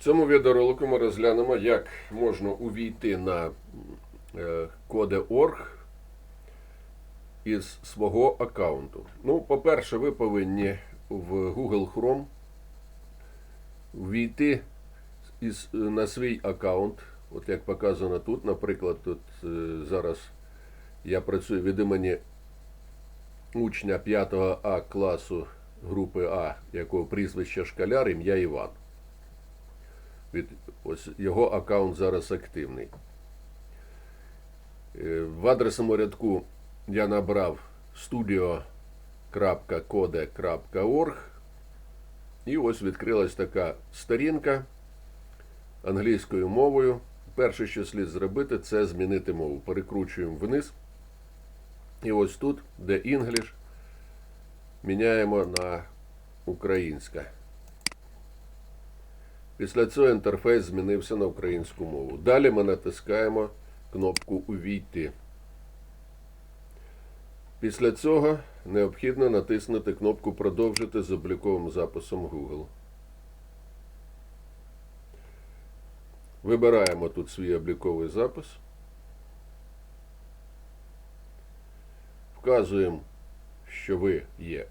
В цьому відеоролику ми розглянемо, як можна увійти на е, коди.org із свого аккаунту. Ну, по-перше, ви повинні в Google Chrome ввійти із, е, на свій аккаунт. От як показано тут, наприклад, тут е, зараз я працюю від імені учня 5 А класу групи А, якого прізвище школяр, ім'я Іван. Від, ось його аккаунт зараз активний. Е, В адресному рядку я набрав studio.code.org і ось відкрилась така сторінка англійською мовою. Перше, що слід зробити, це змінити мову. Перекручуємо вниз. І ось тут, де English, міняємо на українська. Після цього інтерфейс змінився на українську мову. Далі ми натискаємо кнопку Увійти. Після цього необхідно натиснути кнопку Продовжити з обліковим записом Google. Вибираємо тут свій обліковий запис. Вказуємо, що ви є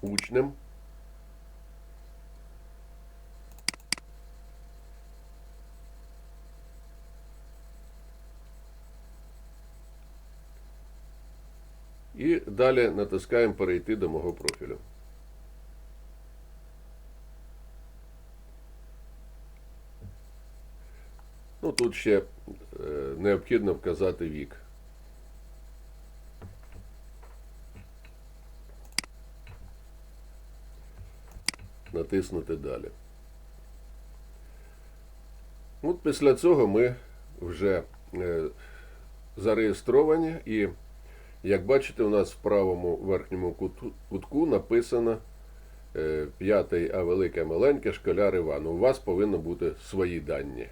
учнем. І далі натискаємо перейти до мого профілю. Ну, тут ще е, необхідно вказати вік. Натиснути далі. От після цього ми вже е, зареєстровані і як бачите, у нас в правому верхньому кутку написано е, п'ятий, а велике маленьке школяр Іван. У вас повинні бути свої дані.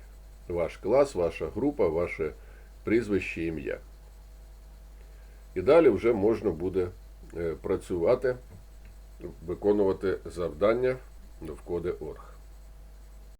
Ваш клас, ваша група, ваше прізвище, ім'я. І далі вже можна буде е, працювати, виконувати завдання в коди.org.